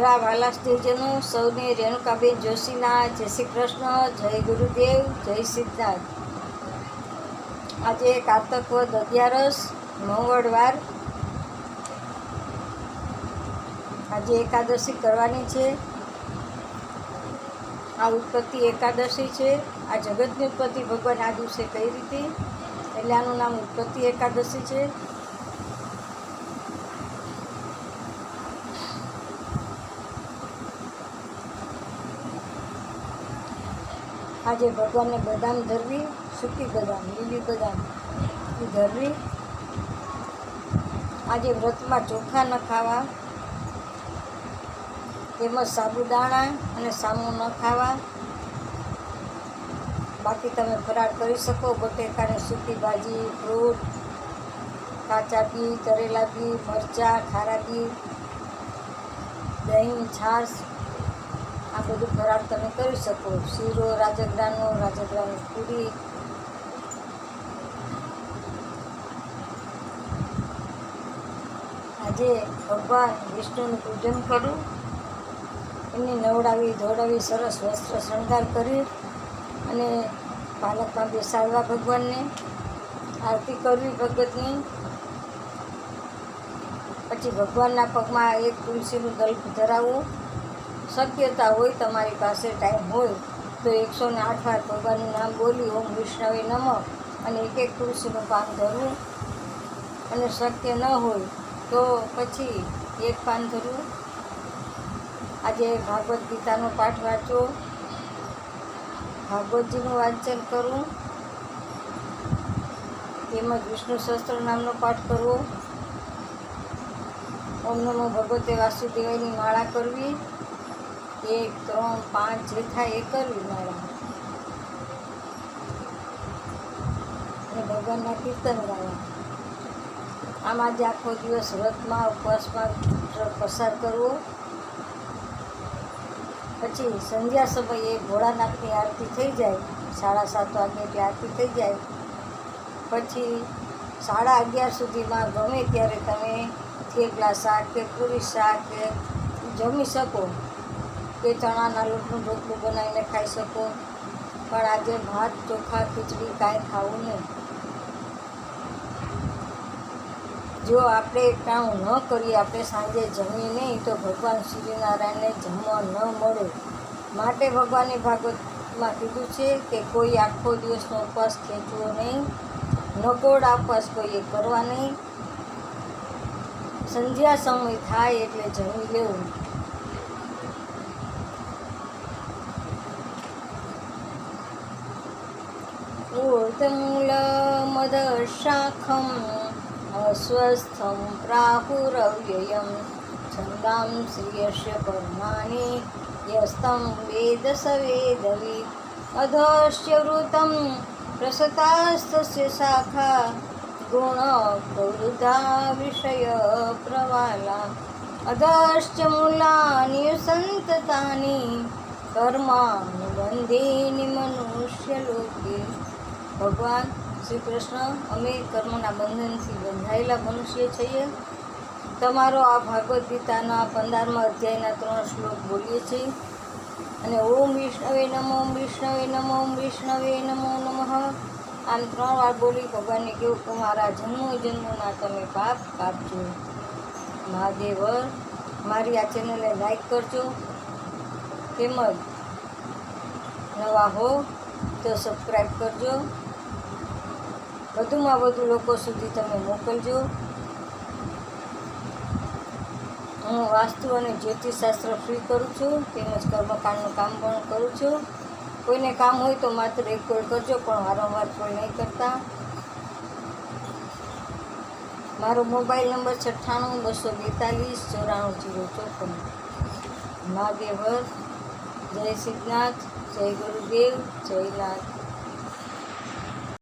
મારા વાલા સ્ત્રીજનો સૌને રેણુકાબેન જોશીના, જય શ્રી કૃષ્ણ, જય ગુરુદેવ, જય સિદ્ધાર્થ. આજે કારતક વદ અગિયારસ, મંગળવાર. આજે એકાદશી કરવાની છે. આ ઉત્પત્તિ એકાદશી છે. આ જગતની ઉત્પત્તિ ભગવાન આ દિવસે કઈ રીતે? એટલે આનું નામ ઉત્પત્તિ એકાદશી છે. આજે ભગવાનને બદામ ધરવી, સૂકી બદામ, લીલી બદામ એ ધરવી. આજે વ્રતમાં ચોખા ન ખાવા, તેમજ સાબુદાણા અને સામુ ન ખાવા. બાકી તમે ફરાળ કરી શકો, બટેકાની સૂકી ભાજી, ફ્રૂટ, કાચા બી તરેલા બી મરચાં, ખારા બી દહીં, છાશ આ બધું ફરાળ તમે કરી શકો. શીરો, રાજગરાનો, રાજગરાની પૂરી. આજે ભગવાન વિષ્ણુનું પૂજન કરું એમને નવડાવી, ધોડાવી, સરસ વસ્ત્ર શણગાર કરી અને પાલકમાં બેસાડવા ભગવાનને આરતી કરવી ભગતની. પછી ભગવાનના પગમાં એક તુલસીનું દલ્પ ધરાવવું શક્યતા હોય તમારી પાસે ટાઈમ હોય, તો એકસો ને આઠ વાર ભગવાનનું નામ બોલી ઓમ વિષ્ણવે નમ અને એક એક તુલસીનું પાન ધરવું. અને શક્ય ન હોય તો પછી એક પાન ધરવું. આજે ભાગવદ્ ગીતાનો પાઠ વાંચવો ભાગવતજીનું વાંચન કરવું. તેમજ વિષ્ણુ સહસ્ત્ર નામનો પાઠ કરવો. ઓમ નમો ભગવતે વાસુદેવની માળા કરવી. એક, ત્રણ, પાંચ, જે થાય એ કરવી મારા. ભગવાનના કીર્તન ગાવા આમ આજે આખો દિવસ વ્રતમાં, ઉપવાસમાં પસાર કરવો. પછી સંધ્યા સમયે ભોળાનાથની આરતી થઈ જાય. સાડા સાત વાગ્યાની આરતી થઈ જાય. પછી સાડા અગિયાર સુધીમાં ગમે ત્યારે તમે થેપલા શાક કે પૂરી શાક જમી શકો. કે ચણાના લોટનું ઢોકળું બનાવીને ખાઈ શકો. પણ આજે ભાત, ચોખા, ખીચડી કાંઈ ખાવું નહીં. જો આપણે કામ ન કરીએ, આપણે સાંજે જમીએ નહીં, તો ભગવાન સૂર્યનારાયણને જમવા ન મળે. માટે ભગવાને ભાગવતમાં કીધું છે કે કોઈ આખો દિવસનો ઉપવાસ ખેંચવો નહીં. નકોડા ઉપવાસ કોઈએ કરવા નહીં. સંધ્યા સમય થાય એટલે જમી લેવું. मूलमदशाखं अस्वस्थं प्राहुरव्ययं छन्दां यस्य कर्माणि यस्तं वेद स वेदवि अधश्च वृतं प्रसतास्तस्य शाखा गुणप्रवृता विषयप्रवाला अधश्च मूलानि सन्ततानि कर्मानुबन्धीनि मनुष्यलोके ભગવાન શ્રી કૃષ્ણ, અમે કર્મના બંધનથી બંધાયેલા મનુષ્ય છીએ. તમારો આ ભાગવદ્ ગીતાના પંદરમા અધ્યાયના ત્રણ શ્લોક બોલીએ છીએ. અને ઓમ વિષ્ણવે નમો, ઓમ વિષ્ણવે નમો, ઓમ વિષ્ણવે નમો નમઃ. આમ ત્રણ વાર બોલી ભગવાનને કેવું કે મારા જન્મો જન્મોના તમે પાપ કાપજો. મહાદેવ, મારી આ ચેનલને લાઈક કરજો. તેમજ નવા હો તો સબસ્ક્રાઈબ કરજો. વધુમાં વધુ લોકો સુધી તમે મોકલજો. હું વાસ્તુ અને જ્યોતિષશાસ્ત્ર ફ્રી કરું છું, તેમજ કર્મકાંડનું કામ પણ કરું છું. કોઈને કામ હોય તો માત્ર એક કોલ કરજો, પણ વારંવાર કોઈ નહીં કરતા. મારો મોબાઈલ નંબર છઠ્ઠાણું બસો બેતાલીસ, ચોરાણું જીરો ચોપન. મહાદેવર જય સિદ્ધનાથ, જય ગુરુદેવ, જય નાથ